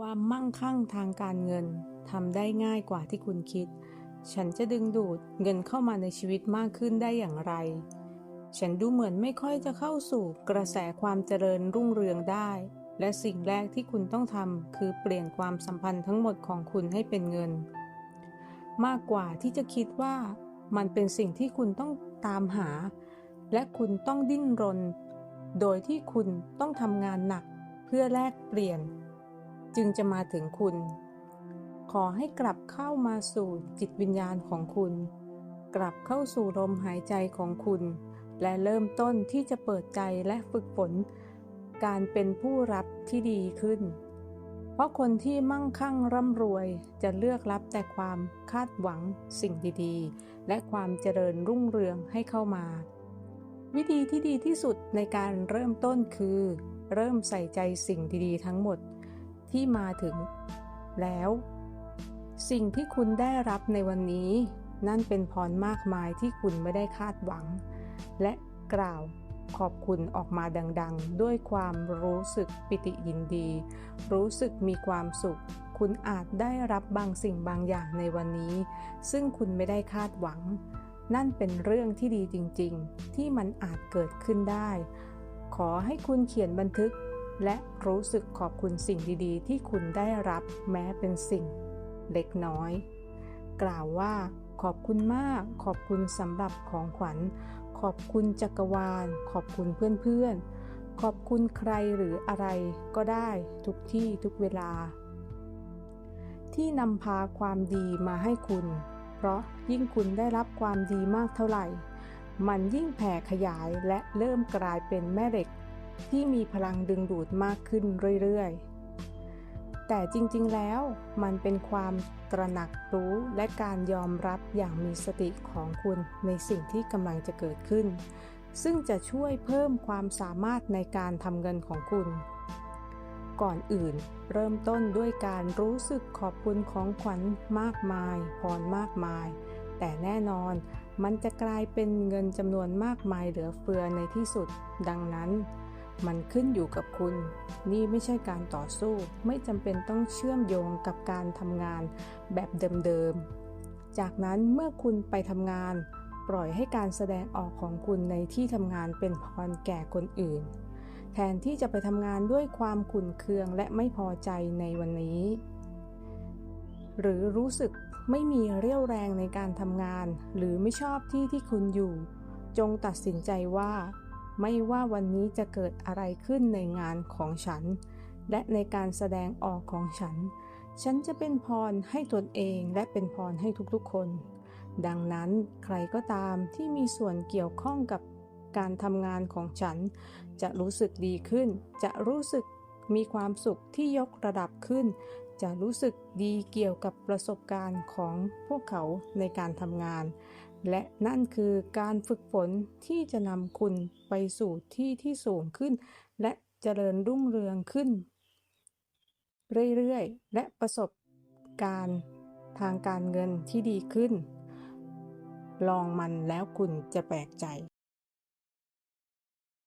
ความมั่งคั่งทางการเงินทำได้ง่ายกว่าที่คุณคิด ฉันจะดึงดูดเงินเข้ามาในชีวิตมากขึ้นได้อย่างไร ฉันดูเหมือนไม่ค่อยจะเข้าสู่กระแสความเจริญรุ่งเรืองได้ และสิ่งแรกที่คุณต้องทำคือเปลี่ยนความสัมพันธ์ทั้งหมดของคุณให้เป็นเงิน มากกว่าที่จะคิดว่ามันเป็นสิ่งที่คุณต้องตามหา และคุณต้องดิ้นรน โดยที่คุณต้องทำงานหนักเพื่อแลกเปลี่ยน จึงจะมาถึงคุณ ขอให้กลับเข้ามาสู่จิตวิญญาณของคุณ กลับเข้าสู่ลมหายใจของคุณ และเริ่มต้นที่จะเปิดใจและฝึกฝน การเป็นผู้รับที่ดีขึ้น เพราะคนที่มั่งคั่งร่ำรวยจะเลือกรับแต่ความคาดหวังสิ่งดีๆ และความเจริญรุ่งเรืองให้เข้ามา วิธีที่ดีที่สุดในการเริ่มต้นคือ เริ่มใส่ใจสิ่งดีๆ ทั้งหมด ที่มาถึงแล้ว สิ่งที่คุณได้รับในวันนี้ นั่นเป็นพรมากมายที่คุณไม่ได้คาดหวัง และกล่าวขอบคุณออกมาดัง ๆ ด้วยความรู้สึกปิติยินดี รู้สึกมีความสุข คุณอาจได้รับบางสิ่งบางอย่างในวันนี้ ซึ่งคุณไม่ได้คาดหวัง นั่นเป็นเรื่องที่ดีจริง ๆ ที่มันอาจเกิดขึ้นได้ ขอให้คุณเขียนบันทึก และรู้สึกขอบคุณสิ่งดีๆ ที่คุณได้รับแม้เป็นสิ่งเล็กน้อย กล่าวว่าขอบคุณมาก ขอบคุณสำหรับของขวัญ ขอบคุณจักรวาล ขอบคุณเพื่อนๆ ขอบคุณใครหรืออะไรก็ได้ทุกที่ทุกเวลา ที่นำพาความดีมาให้คุณ เพราะยิ่งคุณได้รับความดีมากเท่าไหร่ มันยิ่งแผ่ขยายและเริ่มกลายเป็นแม่เหล็ก ที่มีพลังดึงดูดมากขึ้นเรื่อยๆ แต่จริงๆ แล้วมันเป็นความตระหนักรู้และการยอมรับอย่างมีสติของคุณในสิ่งที่กำลังจะเกิดขึ้น ซึ่งจะช่วยเพิ่มความสามารถในการทำเงินของคุณ ก่อนอื่น เริ่มต้นด้วยการรู้สึกขอบคุณของขวัญมากมายพรมากมาย แต่แน่นอนมันจะกลายเป็นเงินจำนวนมากมายเหลือเฟือในที่สุด ดังนั้น มันขึ้นอยู่กับคุณ นี่ไม่ใช่การต่อสู้ ไม่จำเป็นต้องเชื่อมโยงกับการทำงานแบบเดิมๆ จากนั้นเมื่อคุณไปทำงาน ปล่อยให้การแสดงออกของคุณในที่ทำงานเป็นพรแก่คนอื่น แทนที่จะไปทำงานด้วยความขุ่นเคืองและไม่พอใจในวันนี้ หรือรู้สึกไม่มีเรี่ยวแรงในการทำงาน หรือไม่ชอบที่ที่คุณอยู่ จงตัดสินใจว่า ไม่ว่าวันนี้จะเกิดอะไรขึ้นในงานของฉัน และในการแสดงออกของฉัน ฉันจะเป็นพรให้ตนเองและเป็นพรให้ทุกๆคน ดังนั้นใครก็ตามที่มีส่วนเกี่ยวข้องกับการทำงานของฉัน จะรู้สึกดีขึ้น จะรู้สึกมีความสุขที่ยกระดับขึ้น จะรู้สึกดีเกี่ยวกับประสบการณ์ของพวกเขาในการทำงาน และนั่นคือการฝึกฝนที่จะนำคุณไปสู่ที่ที่สูงขึ้น และเจริญรุ่งเรืองขึ้น เรื่อยๆ และประสบการณ์ทางการเงินที่ดีขึ้น ลองมันแล้วคุณจะแปลกใจ